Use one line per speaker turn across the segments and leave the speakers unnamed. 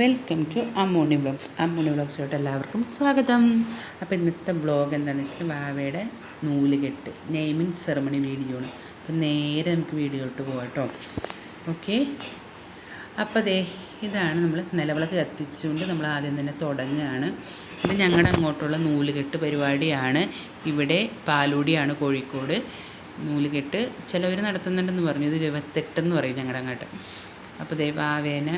Welcome to Ammooni blogs Ammooni ബ്ലോഗ്സിലോട്ട് എല്ലാവർക്കും സ്വാഗതം. അപ്പോൾ ഇന്നത്തെ ബ്ലോഗ് എന്താണെന്ന് വെച്ചാൽ വാവയുടെ നൂലുകെട്ട് നെയ്മിങ് സെറമണി വീഡിയോ ആണ്. അപ്പം നേരെ നമുക്ക് വീഡിയോട്ട് പോകാം കേട്ടോ ഓക്കെ അപ്പോൾ ദേ ഇതാണ് നമ്മൾ നിലവിളക്ക് കത്തിച്ചുകൊണ്ട് നമ്മൾ ആദ്യം തന്നെ തുടങ്ങുകയാണ് ഇത് ഞങ്ങളുടെ അങ്ങോട്ടുള്ള നൂലുകെട്ട് പരിപാടിയാണ്. ഇവിടെ പാലൂടിയാണ് കോഴിക്കോട്. നൂലുകെട്ട് ചിലവർ നടത്തുന്നുണ്ടെന്ന് പറഞ്ഞു. ഇത് ഇരുപത്തെട്ടെന്ന് പറയും ഞങ്ങളുടെ അങ്ങോട്ട്. അപ്പോൾ ദേ വാവേന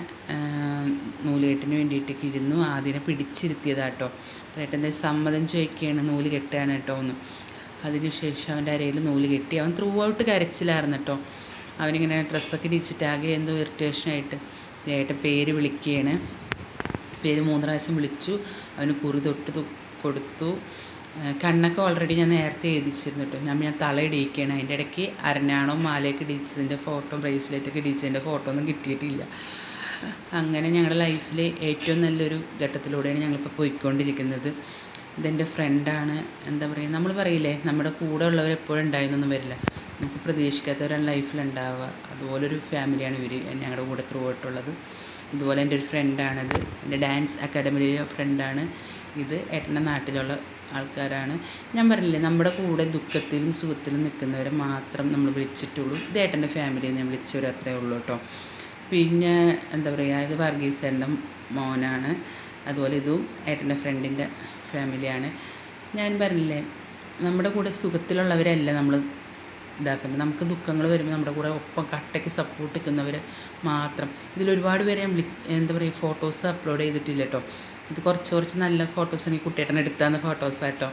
നൂലുകെട്ടിന് വേണ്ടിയിട്ടൊക്കെ ഇരുന്നു. ആദ്യം പിടിച്ചിരുത്തിയതാട്ടോ. ഏട്ടന്റെ സമ്മതം ചോദിക്കുകയാണ് നൂൽ കെട്ടാൻ കേട്ടോ ഒന്ന് അതിനുശേഷം അവന്റെ അരയിൽ നൂൽ കെട്ടി. അവൻ ത്രൂ ഔട്ട് കരച്ചിലായിരുന്നു കേട്ടോ. അവനിങ്ങനെ ഡ്രസ്സൊക്കെ ഇടിച്ചിട്ടാകെ എന്തോ ഇറിറ്റേഷനായിട്ട് ഏട്ടൻ പേര് വിളിക്കുകയാണ്. പേര് മൂന്ന് പ്രാവശ്യം വിളിച്ചു. അവന് കുറി തൊട്ട് കൊടുത്തു. കണ്ണൊക്കെ ഓൾറെഡി ഞാൻ നേരത്തെ എഴുതിച്ചിരുന്നു കേട്ടോ. ഞാൻ ഞാൻ തല ഇടിയിക്കുകയാണ്. അതിന്റെ ഇടയ്ക്ക് അരഞ്ഞാണോ മാലയൊക്കെ ഇടിച്ചതിന്റെ ഫോട്ടോ ബ്രേസ്ലെറ്റൊക്കെ ഇടിച്ചതിന്റെ ഫോട്ടോ ഒന്നും കിട്ടിയിട്ടില്ല. അങ്ങനെ ഞങ്ങളുടെ ലൈഫിൽ ഏറ്റവും നല്ലൊരു ഘട്ടത്തിലൂടെയാണ് ഞങ്ങളിപ്പോൾ പോയിക്കൊണ്ടിരിക്കുന്നത്. ഇതെന്റെ ഫ്രണ്ടാണ് എന്താ പറയുക നമ്മൾ പറയില്ലേ നമ്മുടെ കൂടെ ഉള്ളവർ എപ്പോഴും ഉണ്ടായിരുന്നൊന്നും വരില്ല. നമുക്ക് പ്രതീക്ഷിക്കാത്തവരാണ് ലൈഫിൽ ഉണ്ടാവുക. അതുപോലൊരു ഫാമിലിയാണ് ഇവർ ഞങ്ങളുടെ കൂടെ ത്രൂ ആയിട്ടുള്ളത്. ഇതുപോലെ എന്റെ ഒരു ഫ്രണ്ടാണത് എന്റെ ഡാൻസ് അക്കാഡമിയിലെ ഫ്രണ്ടാണ് ഇത് ഏട്ടന്റെ നാട്ടിലുള്ള ആൾക്കാരാണ്. ഞാൻ പറഞ്ഞില്ലേ നമ്മുടെ കൂടെ ദുഃഖത്തിലും സുഖത്തിലും നിൽക്കുന്നവരെ മാത്രം നമ്മൾ വിളിച്ചിട്ടുള്ളൂ. ഇത് ഏട്ടന്റെ ഫാമിലിയിൽ നിന്ന് വിളിച്ചവർ ഉള്ളൂ കേട്ടോ പിന്നെ എന്താ പറയുക ഇത് വർഗീസേന്റെ മോനാണ്. അതുപോലെ ഇതും ഏട്ടന്റെ ഫ്രണ്ടിന്റെ ഫാമിലിയാണ് ഞാൻ പറഞ്ഞില്ലേ നമ്മുടെ കൂടെ സുഖത്തിലുള്ളവരല്ല നമ്മൾ ഇതാക്കുന്നത് നമുക്ക് ദുഃഖങ്ങൾ വരുമ്പോൾ നമ്മുടെ കൂടെ ഒപ്പം കട്ടയ്ക്ക് സപ്പോർട്ട് നിൽക്കുന്നവർ മാത്രം. ഇതിലൊരുപാട് പേരെ ഞാൻ എന്താ പറയുക ഫോട്ടോസ് അപ്ലോഡ് ചെയ്തിട്ടില്ല കേട്ടോ ഇത് കുറച്ച് കുറച്ച് നല്ല ഫോട്ടോസ് എനിക്ക് കുട്ടിയേട്ടൻ ഫോട്ടോസ് കേട്ടോ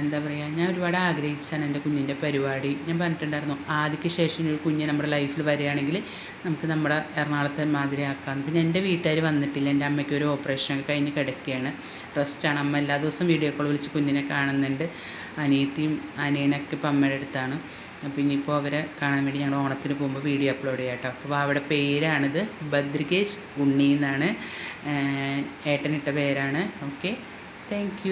എന്താ പറയുക ഞാൻ ഒരുപാട് ആഗ്രഹിച്ചാണ് എന്റെ കുഞ്ഞിന്റെ പരിപാടി. ഞാൻ പറഞ്ഞിട്ടുണ്ടായിരുന്നു ആദ്യക്ക് ശേഷം ഒരു കുഞ്ഞ് നമ്മുടെ ലൈഫിൽ വരികയാണെങ്കിൽ നമുക്ക് നമ്മുടെ എറണാകുളത്തെ മാതിരി ആക്കാം. പിന്നെ എന്റെ വീട്ടുകാർ വന്നിട്ടില്ല എന്റെ അമ്മയ്ക്ക് ഒരു ഓപ്പറേഷനൊക്കെ കഴിഞ്ഞ് കിടക്കുകയാണ്. റെസ്റ്റാണ് അമ്മ എല്ലാ ദിവസവും വീഡിയോ കോൾ വിളിച്ച് കുഞ്ഞിനെ കാണുന്നുണ്ട്. അനിയത്തിയും അനിയനൊക്കെ ഇപ്പം അമ്മയുടെ അടുത്താണ്. അപ്പോൾ ഇനിയിപ്പോൾ അവരെ കാണാൻ വേണ്ടി ഞങ്ങൾ ഓണത്തിന് പോകുമ്പോൾ വീഡിയോ അപ്ലോഡ് ചെയ്യാം കേട്ടോ. അപ്പോൾ അവിടെ പേരാണിത് ബദ്രികേഷ് ഉണ്ണി എന്നാണ്. ഏട്ടനിട്ട പേരാണ്. Okay thank